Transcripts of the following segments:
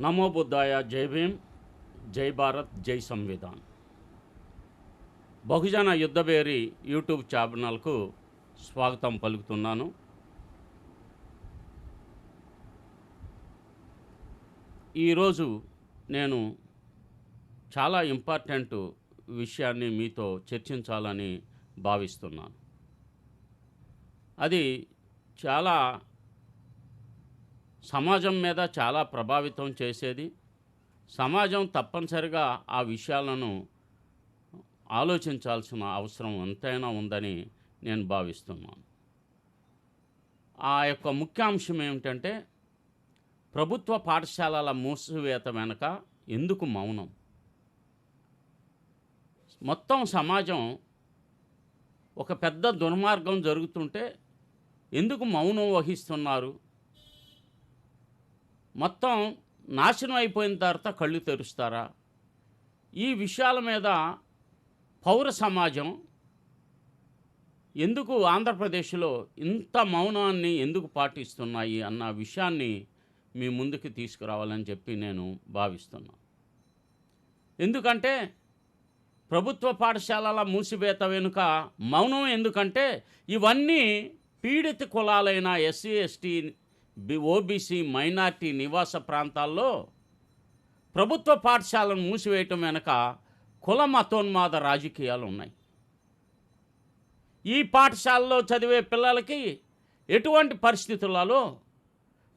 నమో బుద్ధాయ జై భీమ్ జై భారత్ జై సంవిధాన్. బహుజన యుద్ధబేరి యూట్యూబ్ ఛానల్కు స్వాగతం పలుకుతున్నాను. ఈరోజు నేను చాలా ఇంపార్టెంట్ విషయాన్ని మీతో చర్చించాలని భావిస్తున్నాను. అది చాలా సమాజం మీద చాలా ప్రభావితం చేసేది. సమాజం తప్పనిసరిగా ఆ విషయాలను ఆలోచించాల్సిన అవసరం ఎంతైనా ఉందని నేను భావిస్తున్నాను. ఆ యొక్క ముఖ్యాంశం ఏమిటంటే ప్రభుత్వ పాఠశాలల మూసివేత వెనక ఎందుకు మౌనం? మొత్తం సమాజం ఒక పెద్ద దుర్మార్గం జరుగుతుంటే ఎందుకు మౌనం వహిస్తున్నారు? మొత్తం నాశనం అయిపోయిన తర్వాత కళ్ళు తెరుస్తారా? ఈ విషయాల మీద పౌర సమాజం ఎందుకు ఆంధ్రప్రదేశ్లో ఇంత మౌనాన్ని ఎందుకు పాటిస్తున్నాయి అన్న విషయాన్ని మీ ముందుకు తీసుకురావాలని చెప్పి నేను భావిస్తున్నాను ఎందుకంటే ప్రభుత్వ పాఠశాలల మూసివేత వెనుక మౌనం ఎందుకంటే ఇవన్నీ పీడిత కులాలైన ఎస్సీ ఎస్టీ ఓబీసీ మైనార్టీ నివాస ప్రాంతాల్లో ప్రభుత్వ పాఠశాలను మూసివేయటం వెనక కుల మతోన్మాద రాజకీయాలు ఉన్నాయి. ఈ పాఠశాలలో చదివే పిల్లలకి ఎటువంటి పరిస్థితులలో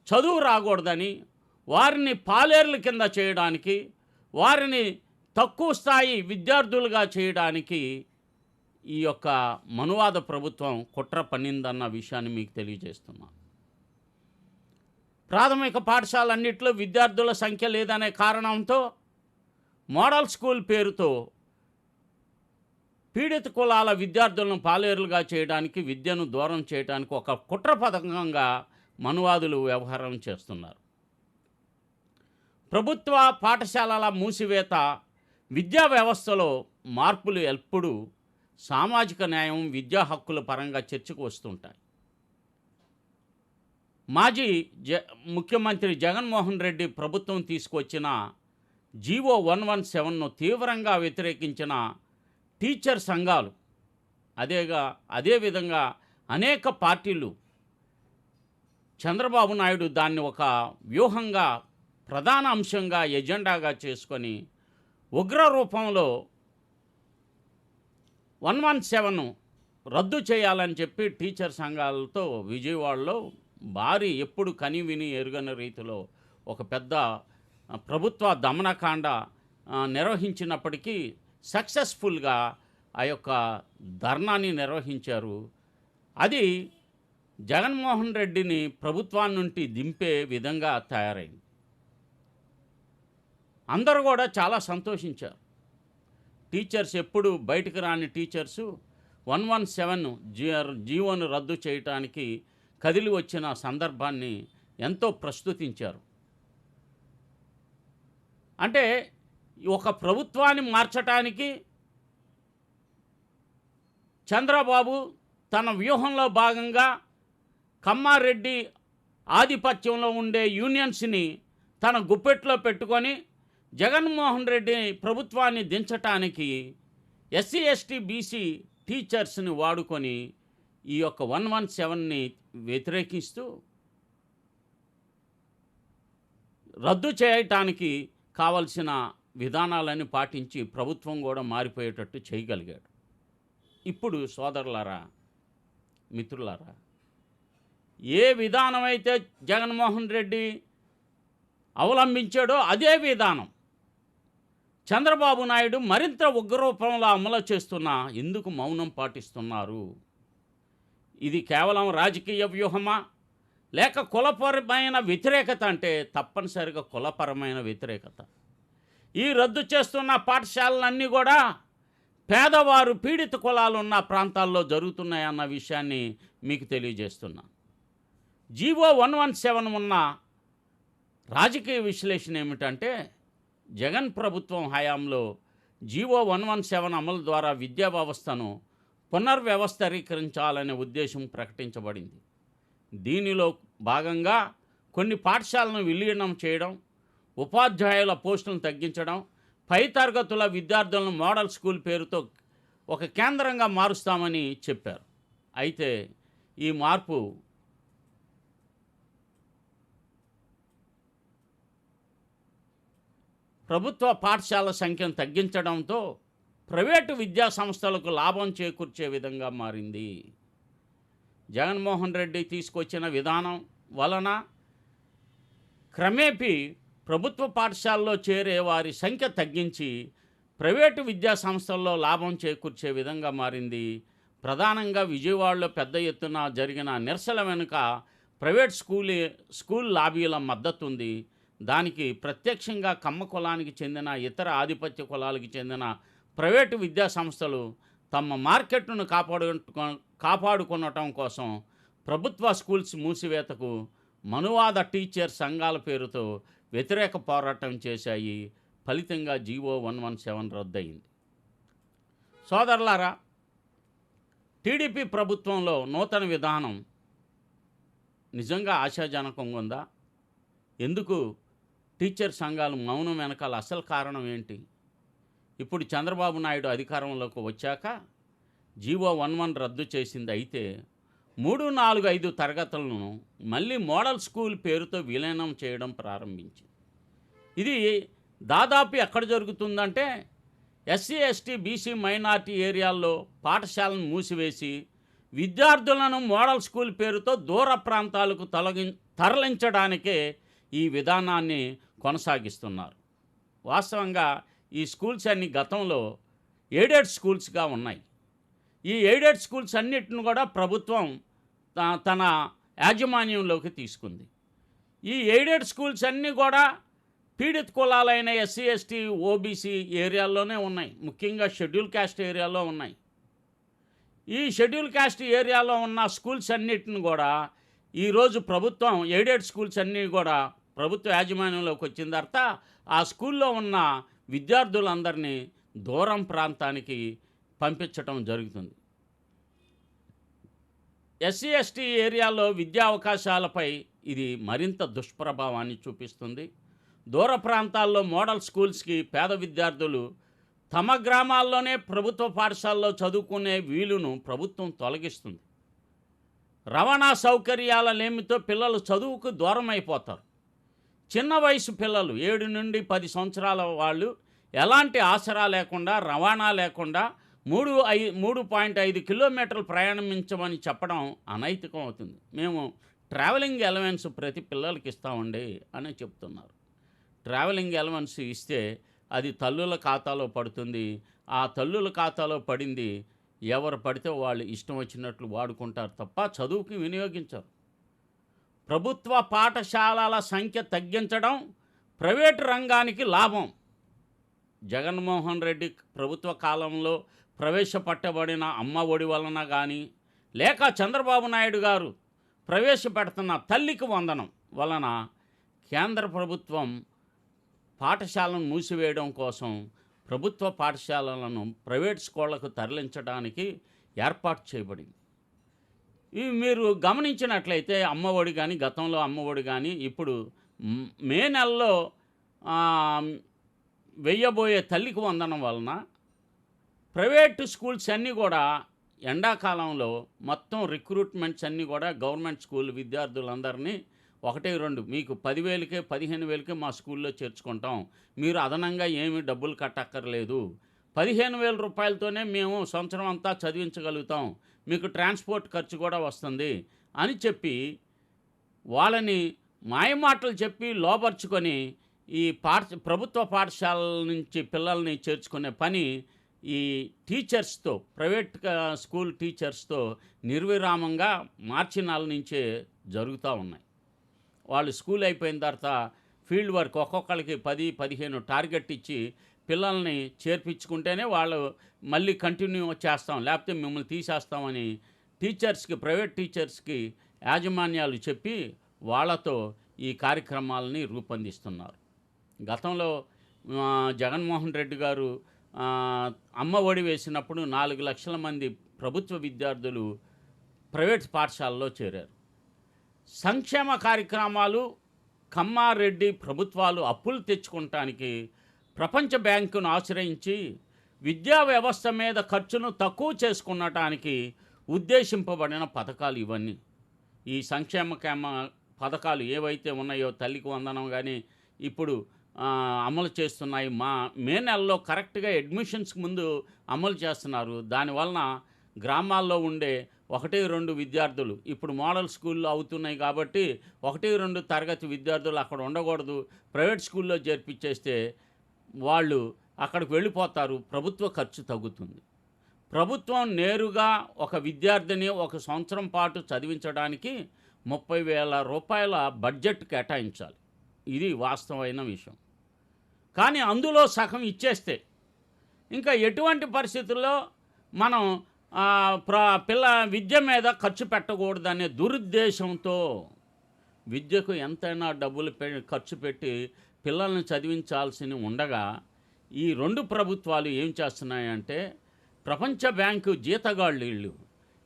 చదువు రాకూడదని వారిని పాలేర్ల కింద చేయడానికి వారిని తక్కువ స్థాయి విద్యార్థులుగా చేయడానికి ఈ యొక్క మనువాద ప్రభుత్వం కుట్ర పన్నిందన్న విషయాన్ని మీకు తెలియజేస్తున్నాను. ప్రాథమిక పాఠశాలన్నింటిలో విద్యార్థుల సంఖ్య లేదనే కారణంతో మోడల్ స్కూల్ పేరుతో పీడిత కులాల విద్యార్థులను పాలేరులుగా చేయడానికి విద్యను దూరం చేయడానికి ఒక కుట్ర పథకంగా మనువాదులు వ్యవహారం చేస్తున్నారు. ప్రభుత్వ పాఠశాలల మూసివేత విద్యా వ్యవస్థలో మార్పులు ఎప్పుడు సామాజిక న్యాయం విద్యా హక్కుల పరంగా చర్చకు వస్తుంటాయి. మాజీ జ ముఖ్యమంత్రి జగన్మోహన్ రెడ్డి ప్రభుత్వం తీసుకొచ్చిన జీవో వన్ వన్ సెవెన్ను తీవ్రంగా వ్యతిరేకించిన టీచర్ సంఘాలు అదేగా అదేవిధంగా అనేక పార్టీలు చంద్రబాబు నాయుడు దాన్ని ఒక వ్యూహంగా ప్రధాన అంశంగా ఎజెండాగా చేసుకొని ఉగ్ర రూపంలో వన్ వన్ సెవెన్ రద్దు చేయాలని చెప్పి టీచర్ సంఘాలతో విజయవాడలో భారీ ఎప్పుడు కని విని ఎరుగని రీతిలో ఒక పెద్ద ప్రభుత్వ దమనకాండ నిర్వహించినప్పటికీ సక్సెస్ఫుల్గా ఆ యొక్క ధర్నాన్ని నిర్వహించారు. అది జగన్మోహన్ రెడ్డిని ప్రభుత్వాన్ని నుండి దింపే విధంగా తయారైంది. అందరూ కూడా చాలా సంతోషించారు. టీచర్స్ ఎప్పుడు బయటకు రాని teachers one one seven G జీవోను రద్దు చేయటానికి కదిలి వచ్చిన సందర్భాన్ని ఎంతో ప్రస్తుతించారు. అంటే ఒక ప్రభుత్వాన్ని మార్చటానికి చంద్రబాబు తన వ్యూహంలో భాగంగా కమ్మారెడ్డి ఆధిపత్యంలో ఉండే యూనియన్స్ని తన గుప్పెట్లో పెట్టుకొని జగన్మోహన్ రెడ్డి ప్రభుత్వాన్ని దించటానికి ఎస్సీ ఎస్టీ బీసీ టీచర్స్ని వాడుకొని ఈ యొక్క వన్ వన్ సెవెన్ని వ్యతిరేకిస్తూ రద్దు చేయటానికి కావలసిన విధానాలని పాటించి ప్రభుత్వం కూడా మారిపోయేటట్టు చేయగలిగాడు. ఇప్పుడు సోదరులారా మిత్రులారా ఏ విధానమైతే జగన్మోహన్ రెడ్డి అవలంబించాడో అదే విధానం. చంద్రబాబు నాయుడు మరింత ఉగ్రరూపంలో అమలు చేస్తున్న ఎందుకు మౌనం పాటిస్తున్నారు? ఇది కేవలం రాజకీయ వ్యూహమా? లేక కులపరమైన వ్యతిరేకత అంటే తప్పనిసరిగా కులపరమైన వ్యతిరేకత. ఈ రద్దు చేస్తున్న పాఠశాలలన్నీ కూడా పేదవారు పీడిత కులాలు ఉన్న ప్రాంతాల్లో జరుగుతున్నాయన్న విషయాన్ని మీకు తెలియజేస్తున్నా. జీవో వన్ వన్ సెవెన్ ఉన్న రాజకీయ విశ్లేషణ ఏమిటంటే జగన్ ప్రభుత్వం హయాంలో జీవో వన్ వన్ సెవెన్ అమలు ద్వారా విద్యా వ్యవస్థను పునర్వ్యవస్థీకరించాలనే ఉద్దేశం ప్రకటించబడింది. దీనిలో భాగంగా కొన్ని పాఠశాలను విలీనం చేయడం ఉపాధ్యాయుల పోస్టులను తగ్గించడం పై తరగతుల విద్యార్థులను మోడల్ స్కూల్ పేరుతో ఒక కేంద్రంగా మారుస్తామని చెప్పారు. అయితే ఈ మార్పు ప్రభుత్వ పాఠశాల సంఖ్యను తగ్గించడంతో ప్రైవేటు విద్యా సంస్థలకు లాభం చేకూర్చే విధంగా మారింది. జగన్మోహన్ రెడ్డి తీసుకొచ్చిన విధానం వలన క్రమేపీ ప్రభుత్వ పాఠశాలలో చేరే వారి సంఖ్య తగ్గించి ప్రైవేటు విద్యా సంస్థల్లో లాభం చేకూర్చే విధంగా మారింది. ప్రధానంగా విజయవాడలో పెద్ద ఎత్తున జరిగిన నిరసన వెనుక ప్రైవేట్ స్కూల్ స్కూల్ లాబీల మద్దతు ఉంది దానికి ప్రత్యక్షంగా కమ్మ కులానికి చెందిన ఇతర ఆధిపత్య కులాలకు చెందిన ప్రైవేటు విద్యా సంస్థలు తమ మార్కెట్ను కాపాడు కాపాడుకునటం కోసం ప్రభుత్వ స్కూల్స్ మూసివేతకు మనువాద టీచర్ సంఘాల పేరుతో వ్యతిరేక పోరాటం చేశాయి. ఫలితంగా జీవో వన్ వన్ సెవెన్ రద్దయింది. సోదరులారా టీడీపీ ప్రభుత్వంలో నూతన విధానం నిజంగా ఆశాజనకంగా ఉందా? ఎందుకు టీచర్ సంఘాలు మౌనం వెనకాల అసలు కారణం ఏంటి? ఇప్పుడు చంద్రబాబు నాయుడు అధికారంలోకి వచ్చాక జీవో వన్ వన్ రద్దు చేసింది అయితే మూడు నాలుగు ఐదు తరగతులను మళ్ళీ మోడల్ స్కూల్ పేరుతో విలీనం చేయడం ప్రారంభించింది. ఇది దాదాపు ఎక్కడ జరుగుతుందంటే ఎస్సీ ఎస్టీ బీసీ మైనార్టీ ఏరియాల్లో పాఠశాలను మూసివేసి విద్యార్థులను మోడల్ స్కూల్ పేరుతో దూర ప్రాంతాలకు తొలగి తరలించడానికే ఈ విధానాన్ని కొనసాగిస్తున్నారు. వాస్తవంగా ఈ స్కూల్స్ అన్ని గతంలో ఎయిడెడ్ స్కూల్స్గా ఉన్నాయి. ఈ ఎయిడెడ్ స్కూల్స్ అన్నిటిని కూడా ప్రభుత్వం త- తన యాజమాన్యంలోకి తీసుకుంది. ఈ ఎయిడెడ్ స్కూల్స్ అన్నీ కూడా పీడిత కులాలైన ఎస్సీ ఎస్టీ ఓబీసీ ఏరియాల్లోనే ఉన్నాయి. ముఖ్యంగా షెడ్యూల్ కాస్ట్ ఏరియాలో ఉన్నాయి. ఈ షెడ్యూల్ కాస్ట్ ఏరియాలో ఉన్న స్కూల్స్ అన్నిటిని కూడా ఈరోజు ప్రభుత్వం ఎయిడెడ్ స్కూల్స్ అన్నీ కూడా ప్రభుత్వ యాజమాన్యంలోకి వచ్చిన తర్వాత ఆ స్కూల్లో ఉన్న విద్యార్థులందరినీ దూరం ప్రాంతానికి పంపించటం జరుగుతుంది. ఎస్సీ ఎస్టీ ఏరియాలో విద్యా అవకాశాలపై ఇది మరింత దుష్ప్రభావాన్ని చూపిస్తుంది. దూర ప్రాంతాల్లో మోడల్ స్కూల్స్కి పేద విద్యార్థులు తమ గ్రామాల్లోనే ప్రభుత్వ పాఠశాలలో చదువుకునే వీలును ప్రభుత్వం తొలగిస్తుంది. రవాణా సౌకర్యాల లేమితో పిల్లలు చదువుకు దూరం అయిపోతారు చిన్న వయసు పిల్లలు ఏడు నుండి పది సంవత్సరాల వాళ్ళు ఎలాంటి ఆసరా లేకుండా రవాణా లేకుండా మూడు ఐ మూడు పాయింట్ ఐదు కిలోమీటర్లు ప్రయాణించమని చెప్పడం అనైతికం అవుతుంది. మేము ట్రావెలింగ్ ఎలవెన్స్ ప్రతి పిల్లలకి ఇస్తామండి అని చెప్తున్నారు. ట్రావెలింగ్ ఎలవెన్స్ ఇస్తే అది తల్లుల ఖాతాలో పడుతుంది. ఆ తల్లుల ఖాతాలో పడింది ఎవరు పడితే వాళ్ళు ఇష్టం వచ్చినట్లు వాడుకుంటారు తప్ప చదువుకి వినియోగించరు. ప్రభుత్వ పాఠశాలల సంఖ్య తగ్గించడం ప్రైవేటు రంగానికి లాభం. జగన్మోహన్ రెడ్డి ప్రభుత్వ కాలంలో ప్రవేశపెట్టబడిన అమ్మ ఒడి వలన కానీ లేక చంద్రబాబు నాయుడు గారు ప్రవేశపెడుతున్న తల్లికి వందనం వలన కేంద్ర ప్రభుత్వం పాఠశాలను మూసివేయడం కోసం ప్రభుత్వ పాఠశాలలను ప్రైవేట్ స్కూళ్ళకు తరలించడానికి ఏర్పాటు చేయబడింది. మీరు గమనించినట్లయితే అమ్మఒడి కానీ గతంలో అమ్మఒడి కానీ ఇప్పుడు మే నెలలో వెయ్యబోయే తల్లికి వందనం వలన ప్రైవేట్ స్కూల్స్ అన్నీ కూడా ఎండాకాలంలో మొత్తం రిక్రూట్మెంట్స్ అన్నీ కూడా గవర్నమెంట్ స్కూల్ విద్యార్థులందరినీ ఒకటి రెండు మీకు పదివేలకే పదిహేను వేలకే మా స్కూల్లో చేర్చుకుంటాం. మీరు అదనంగా ఏమీ డబ్బులు కట్టక్కర్లేదు. పదిహేను వేల రూపాయలతోనే మేము సంవత్సరం అంతా చదివించగలుగుతాం. మీకు ట్రాన్స్పోర్ట్ ఖర్చు కూడా వస్తుంది అని చెప్పి వాళ్ళని మాయమాటలు చెప్పి లోపరుచుకొని ఈ పాఠ ప్రభుత్వ పాఠశాలల నుంచి పిల్లల్ని చేర్చుకునే పని ఈ టీచర్స్తో ప్రైవేట్ స్కూల్ టీచర్స్తో నిర్విరామంగా మార్చి నాలుగు నుంచే జరుగుతూ ఉన్నాయి. వాళ్ళు స్కూల్ అయిపోయిన తర్వాత ఫీల్డ్ వర్క్ ఒక్కొక్కరికి పది పదిహేను టార్గెట్ ఇచ్చి పిల్లల్ని చేర్పించుకుంటేనే వాళ్ళు మళ్ళీ కంటిన్యూ చేస్తాం లేకపోతే మిమ్మల్ని తీసేస్తామని టీచర్స్కి ప్రైవేట్ టీచర్స్కి యాజమాన్యాలు చెప్పి వాళ్ళతో ఈ కార్యక్రమాలని రూపొందిస్తున్నారు. గతంలో జగన్మోహన్ రెడ్డి గారు అమ్మ ఒడి వేసినప్పుడు నాలుగు లక్షల మంది ప్రభుత్వ విద్యార్థులు ప్రైవేట్ పాఠశాలలో చేరారు. సంక్షేమ కార్యక్రమాలు కమ్మారెడ్డి ప్రభుత్వాలు అప్పులు తెచ్చుకోవటానికి ప్రపంచ బ్యాంకును ఆశ్రయించి విద్యా వ్యవస్థ మీద ఖర్చును తక్కువ చేసుకునటానికి ఉద్దేశింపబడిన పథకాలు ఇవన్నీ. ఈ సంక్షేమ కేమ పథకాలు ఏవైతే ఉన్నాయో తల్లికి వందనం కానీ ఇప్పుడు అమలు చేస్తున్నాయి. మా మే నెలలో కరెక్ట్గా అడ్మిషన్స్కి ముందు అమలు చేస్తున్నారు. దానివలన గ్రామాల్లో ఉండే ఒకటి రెండు విద్యార్థులు ఇప్పుడు మోడల్ స్కూల్లో అవుతున్నాయి కాబట్టి ఒకటి రెండు తరగతి విద్యార్థులు అక్కడ ఉండకూడదు. ప్రైవేట్ స్కూల్లో చేర్పించేస్తే వాళ్ళు అక్కడికి వెళ్ళిపోతారు ప్రభుత్వ ఖర్చు తగ్గుతుంది. ప్రభుత్వం నేరుగా ఒక విద్యార్థిని ఒక సంవత్సరం పాటు చదివించడానికి ముప్పై వేల రూపాయల బడ్జెట్ కేటాయించాలి. ఇది వాస్తవమైన విషయం. కానీ అందులో సగం ఇచ్చేస్తే ఇంకా ఎటువంటి పరిస్థితుల్లో మనం ప్ర పిల్ల విద్య మీద ఖర్చు పెట్టకూడదనే దురుద్దేశంతో విద్యకు ఎంతైనా డబ్బులు పె ఖర్చు పెట్టి పిల్లల్ని చదివించాల్సి ఉండగా ఈ రెండు ప్రభుత్వాలు ఏం చేస్తున్నాయంటే ప్రపంచ బ్యాంకు జీతగాళ్ళు వీళ్ళు.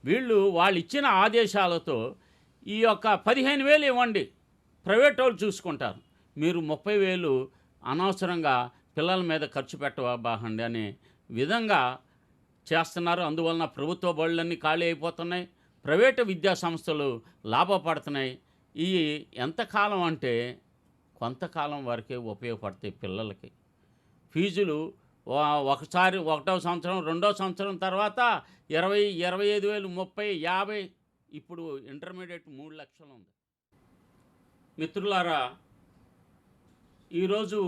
వీళ్ళు వాళ్ళు ఇచ్చిన ఆదేశాలతో ఈ యొక్క పదిహేను వేలు ఇవ్వండి. ప్రైవేట్ వాళ్ళు చూసుకుంటారు. మీరు ముప్పై వేలు అనవసరంగా పిల్లల మీద ఖర్చు పెట్టబాహండి అనే విధంగా చేస్తున్నారు. అందువలన ప్రభుత్వ బడులన్నీ ఖాళీ అయిపోతున్నాయి. ప్రైవేటు విద్యా సంస్థలు లాభపడుతున్నాయి. ఈ ఎంతకాలం అంటే కొంతకాలం వరకే ఉపయోగపడతాయి పిల్లలకి. ఫీజులు ఒకసారి ఒకటో సంవత్సరం రెండో సంవత్సరం తర్వాత ఇరవై ఇరవై ఐదు వేలు ముప్పై యాభై ఇప్పుడు ఇంటర్మీడియట్ మూడు లక్షలు ఉంది. మిత్రులారా ఈరోజు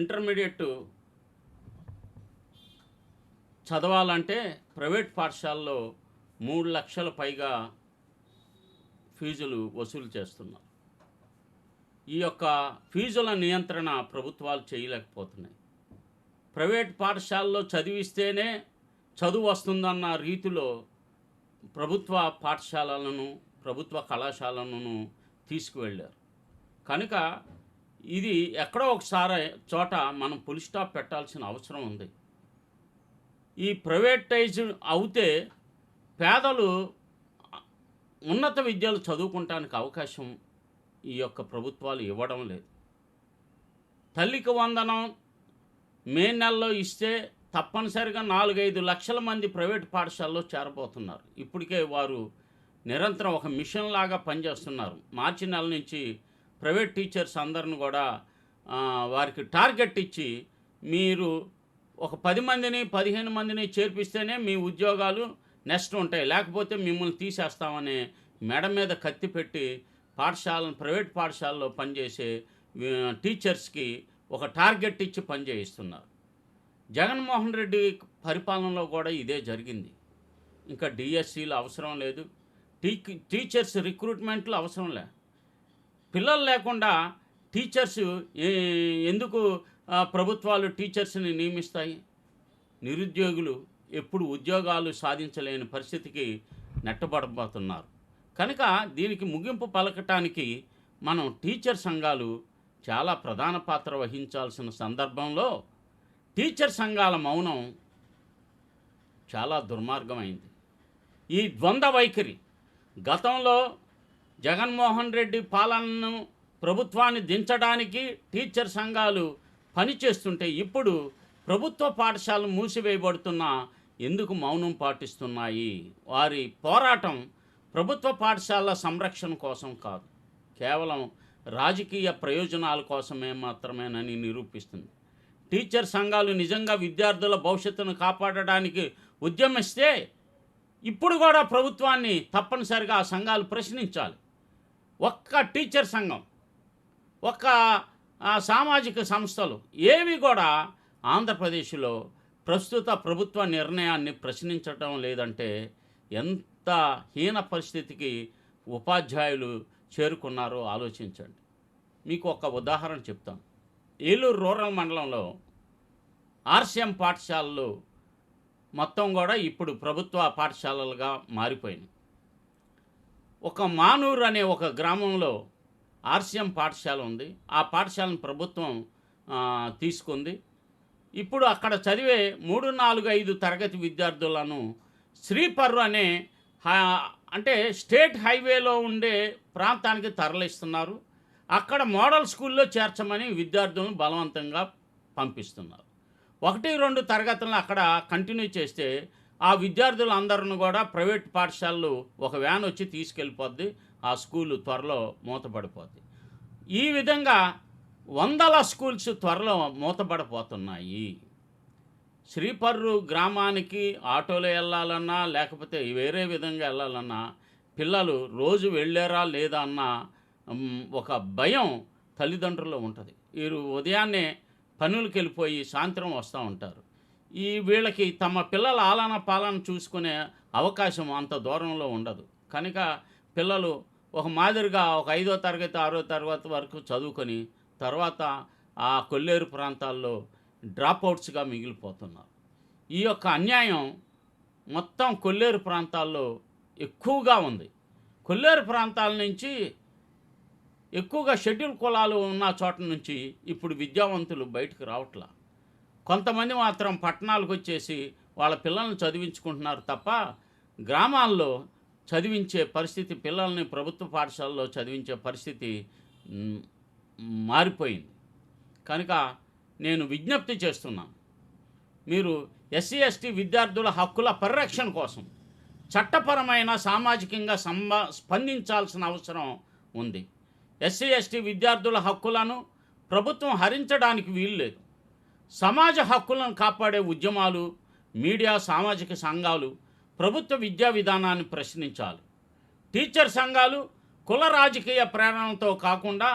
ఇంటర్మీడియట్ చదవాలంటే ప్రైవేట్ పాఠశాలలో మూడు లక్షల పైగా ఫీజులు వసూలు చేస్తున్నారు. ఈ యొక్క ఫీజుల నియంత్రణ ప్రభుత్వాలు చేయలేకపోతున్నాయి. ప్రైవేట్ పాఠశాలలో చదివిస్తేనే చదువు వస్తుందన్న రీతిలో ప్రభుత్వ పాఠశాలలను ప్రభుత్వ కళాశాలలను తీసుకువెళ్ళారు. కనుక ఇది ఎక్కడో ఒకసారి చోట మనం పులి స్టాప్ పెట్టాల్సిన అవసరం ఉంది. ఈ ప్రైవేటైజ్ అవుతే పేదలు ఉన్నత విద్యలు చదువుకుంటానికి అవకాశం ఈ యొక్క ప్రభుత్వాలు ఇవ్వడం లేదు. తల్లికి వందనం మే నెలలో ఇస్తే తప్పనిసరిగా నాలుగైదు లక్షల మంది ప్రైవేట్ పాఠశాలలో చేరబోతున్నారు. ఇప్పటికే వారు నిరంతరం ఒక మిషన్ లాగా పనిచేస్తున్నారు. మార్చి నెల నుంచి ప్రైవేట్ టీచర్స్ అందరిని కూడా వారికి టార్గెట్ ఇచ్చి మీరు ఒక పది మందిని పదిహేను మందిని చేర్పిస్తేనే మీ ఉద్యోగాలు నెక్స్ట్ ఉంటాయి. లేకపోతే మిమ్మల్ని తీసేస్తామనే మెడ మీద కత్తి పెట్టి పాఠశాలను ప్రైవేట్ పాఠశాలలో పనిచేసే టీచర్స్కి ఒక టార్గెట్ ఇచ్చి పనిచేయిస్తున్నారు. జగన్మోహన్ రెడ్డి పరిపాలనలో కూడా ఇదే జరిగింది. ఇంకా డిఎస్సీలు అవసరం లేదు. టీ టీచర్స్ రిక్రూట్మెంట్లు అవసరం లే. పిల్లలు లేకుండా టీచర్స్ ఎందుకు ప్రభుత్వాలు టీచర్స్ని నియమిస్తాయి? నిరుద్యోగులు ఎప్పుడు ఉద్యోగాలు సాధించలేని పరిస్థితికి నెట్టబడబోతున్నారు. కనుక దీనికి ముగింపు పలకటానికి మనం టీచర్ సంఘాలు చాలా ప్రధాన పాత్ర వహించాల్సిన సందర్భంలో టీచర్ సంఘాల మౌనం చాలా దుర్మార్గమైంది. ఈ ద్వంద్వ వైఖరి గతంలో జగన్మోహన్ రెడ్డి పాలనను ప్రభుత్వాన్ని దించడానికి టీచర్ సంఘాలు పనిచేస్తుంటే ఇప్పుడు ప్రభుత్వ పాఠశాలలు మూసివేయబడుతున్నా ఎందుకు మౌనం పాటిస్తున్నాయి? వారి పోరాటం ప్రభుత్వ పాఠశాలల సంరక్షణ కోసం కాదు. కేవలం రాజకీయ ప్రయోజనాల కోసమే మాత్రమేనని నిరూపిస్తుంది. టీచర్ సంఘాలు నిజంగా విద్యార్థుల భవిష్యత్తును కాపాడడానికి ఉద్యమిస్తే ఇప్పుడు కూడా ప్రభుత్వాన్ని తప్పనిసరిగా ఆ సంఘాలు ప్రశ్నించాలి. ఒక్క టీచర్ సంఘం ఒక్క సామాజిక సంస్థలు ఏవి కూడా ఆంధ్రప్రదేశ్లో ప్రస్తుత ప్రభుత్వ నిర్ణయాన్ని ప్రశ్నించటం లేదంటే ఎంత హీన పరిస్థితికి ఉపాధ్యాయులు చేరుకున్నారో ఆలోచించండి. మీకు ఒక ఉదాహరణ చెప్తాను. ఏలూరు రూరల్ మండలంలో ఆర్సీఎం పాఠశాలలు మొత్తం కూడా ఇప్పుడు ప్రభుత్వ పాఠశాలలుగా మారిపోయినాయి. ఒక మానూరు అనే ఒక గ్రామంలో ఆర్సీఎం పాఠశాల ఉంది. ఆ పాఠశాలను ప్రభుత్వం తీసుకుంది. ఇప్పుడు అక్కడ చదివే మూడు నాలుగు ఐదు తరగతి విద్యార్థులను శ్రీపర్రు అనే అంటే స్టేట్ హైవేలో ఉండే ప్రాంతానికి తరలిస్తున్నారు. అక్కడ మోడల్ స్కూల్లో చేర్చమని విద్యార్థులను బలవంతంగా పంపిస్తున్నారు. ఒకటి రెండు తరగతులను అక్కడ కంటిన్యూ చేస్తే ఆ విద్యార్థులందరిని కూడా ప్రైవేట్ పాఠశాలలు ఒక వ్యాన్ వచ్చి తీసుకెళ్ళిపోద్ది ఆ స్కూలు త్వరలో మూతపడిపోద్ది. ఈ విధంగా వందల స్కూల్స్ త్వరలో మూతపడిపోతున్నాయి. శ్రీపర్రు గ్రామానికి ఆటోలో వెళ్ళాలన్నా లేకపోతే వేరే విధంగా వెళ్ళాలన్నా పిల్లలు రోజు వెళ్ళారా లేదా అన్న ఒక భయం తల్లిదండ్రుల్లో ఉంటుంది. వీరు ఉదయాన్నే పనులకు వెళ్ళిపోయి సాయంత్రం వస్తూ ఉంటారు. ఈ వీళ్ళకి తమ పిల్లల ఆలన పాలన చూసుకునే అవకాశం అంత దూరంలో ఉండదు. కనుక పిల్లలు ఒక మాదిరిగా ఒక ఐదో తరగతి ఆరో తరగతి వరకు చదువుకొని తర్వాత ఆ కొల్లేరు ప్రాంతాల్లో డ్రాప్అవుట్స్గా మిగిలిపోతున్నారు. ఈ యొక్క అన్యాయం మొత్తం కొల్లేరు ప్రాంతాల్లో ఎక్కువగా ఉంది. కొల్లేరు ప్రాంతాల నుంచి ఎక్కువగా షెడ్యూల్ కులాలు ఉన్న చోట నుంచి ఇప్పుడు విద్యావంతులు బయటకు రావట్లా. కొంతమంది మాత్రం పట్టణాలకు వచ్చేసి వాళ్ళ పిల్లల్ని చదివించుకుంటున్నారు తప్ప గ్రామాల్లో చదివించే పరిస్థితి పిల్లల్ని ప్రభుత్వ పాఠశాలలో చదివించే పరిస్థితి మారిపోయింది. కనుక నేను విజ్ఞప్తి చేస్తున్నాను. మీరు ఎస్సీ ఎస్టీ విద్యార్థుల హక్కుల పరిరక్షణ కోసం చట్టపరమైన సామాజికంగా సంబ స్పందించాల్సిన అవసరం ఉంది. ఎస్సీ ఎస్టీ విద్యార్థుల హక్కులను ప్రభుత్వం హరించడానికి వీల్లేదు సమాజ హక్కులను కాపాడే ఉద్యమాలు మీడియా సామాజిక సంఘాలు ప్రభుత్వ విద్యా విధానాన్ని ప్రశ్నించాలి. టీచర్ సంఘాలు కుల రాజకీయ ప్రేరణతో కాకుండా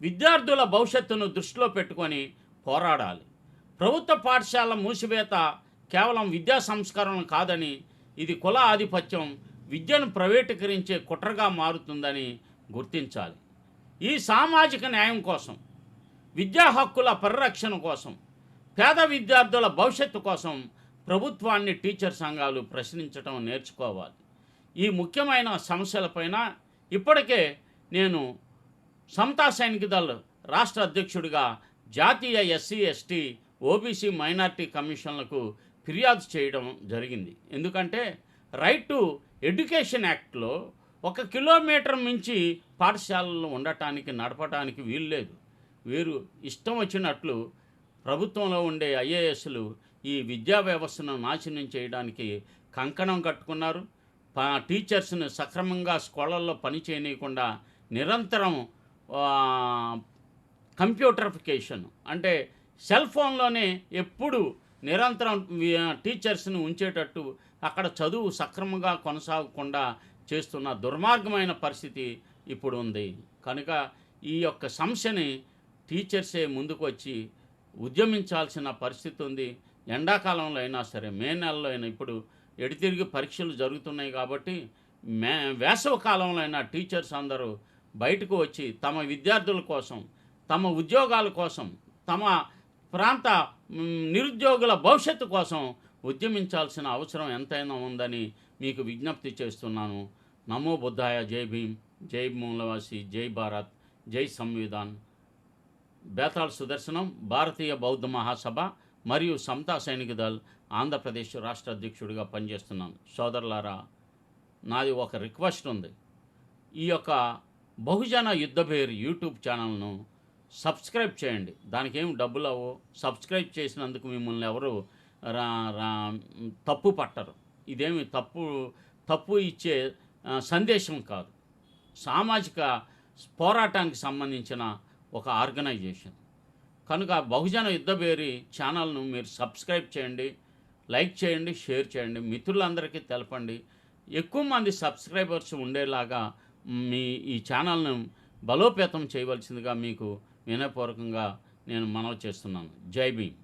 విద్యార్థుల భవిష్యత్తును దృష్టిలో పెట్టుకొని పోరాడాలి. ప్రభుత్వ పాఠశాల మూసివేత కేవలం విద్యా సంస్కరణ కాదని ఇది కుల ఆధిపత్యం విద్యను ప్రైవేటీకరించే కుట్రగా మారుతుందని గుర్తించాలి. ఈ సామాజిక న్యాయం కోసం విద్యా హక్కుల పరిరక్షణ కోసం పేద విద్యార్థుల భవిష్యత్తు కోసం ప్రభుత్వాన్ని టీచర్ సంఘాలు ప్రశ్నించడం నేర్చుకోవాలి. ఈ ముఖ్యమైన సమస్యలపైన ఇప్పటికే నేను సమతా సైనిక దళ రాష్ట్ర అధ్యక్షుడిగా జాతీయ ఎస్సీ ఎస్టీ ఓబీసీ మైనార్టీ కమిషన్లకు ఫిర్యాదు చేయడం జరిగింది. ఎందుకంటే రైట్ టు ఎడ్యుకేషన్ యాక్ట్లో ఒక కిలోమీటర్ మించి పాఠశాలలు ఉండటానికి నడపటానికి వీల్లేదు వీరు ఇష్టం వచ్చినట్లు ప్రభుత్వంలో ఉండే ఐఏఎస్లు ఈ విద్యా వ్యవస్థను నాశనం చేయడానికి కంకణం కట్టుకున్నారు. టీచర్స్ను టీచర్స్ని సక్రమంగా స్కూళ్ళల్లో పని చేయనీయకుండా నిరంతరం కంప్యూటర్ఫికేషన్. అంటే సెల్ ఫోన్లోనే ఎప్పుడు నిరంతరం టీచర్స్ని ఉంచేటట్టు అక్కడ చదువు సక్రమంగా కొనసాగకుండా చేస్తున్న దుర్మార్గమైన పరిస్థితి ఇప్పుడు ఉంది. కనుక ఈ యొక్క సమస్యని టీచర్సే ముందుకు వచ్చి ఉద్యమించాల్సిన పరిస్థితి ఉంది. ఎండాకాలంలో అయినా సరే మే నెలలో అయినా ఇప్పుడు ఎడితిరిగి పరీక్షలు జరుగుతున్నాయి కాబట్టి మే వేసవ కాలంలో అయినా టీచర్స్ అందరూ బయటకు వచ్చి తమ విద్యార్థుల కోసం తమ ఉద్యోగాల కోసం తమ ప్రాంత నిరుద్యోగుల భవిష్యత్తు కోసం ఉద్యమించాల్సిన అవసరం ఎంతైనా ఉందని మీకు విజ్ఞప్తి చేస్తున్నాను. నమో బుద్ధాయ జై భీమ్ జై మూలవాసి జై భారత్ జై సంవిధాన్. బేతాళ్ సుదర్శనం భారతీయ బౌద్ధ మహాసభ మరియు సమతా సైనిక దళ్ ఆంధ్రప్రదేశ్ రాష్ట్ర అధ్యక్షుడిగా పనిచేస్తున్నాను. సోదరులారా నాది ఒక రిక్వెస్ట్ ఉంది. ఈ యొక్క బహుజన యుద్ధభేర్ యూట్యూబ్ ఛానల్ను సబ్స్క్రైబ్ చేయండి. దానికి ఏం డబ్బులు అవ్వవు సబ్స్క్రైబ్ చేసినందుకు మిమ్మల్ని ఎవరు రా రా తప్పు పట్టరు. ఇదేమి తప్పు తప్పు ఇచ్చే సందేశం కాదు. సామాజిక పోరాటానికి సంబంధించిన ఒక ఆర్గనైజేషన్. కనుక బహుజన యుద్ధబేరి ఛానల్ను మీరు సబ్స్క్రైబ్ చేయండి లైక్ చేయండి షేర్ చేయండి. మిత్రులందరికీ తెలపండి. ఎక్కువ మంది సబ్స్క్రైబర్స్ ఉండేలాగా మీ ఈ ఛానల్ను బలోపేతం చేయవలసిందిగా మీకు వినయపూర్వకంగా నేను మనవి చేస్తున్నాను. జై భీమ్.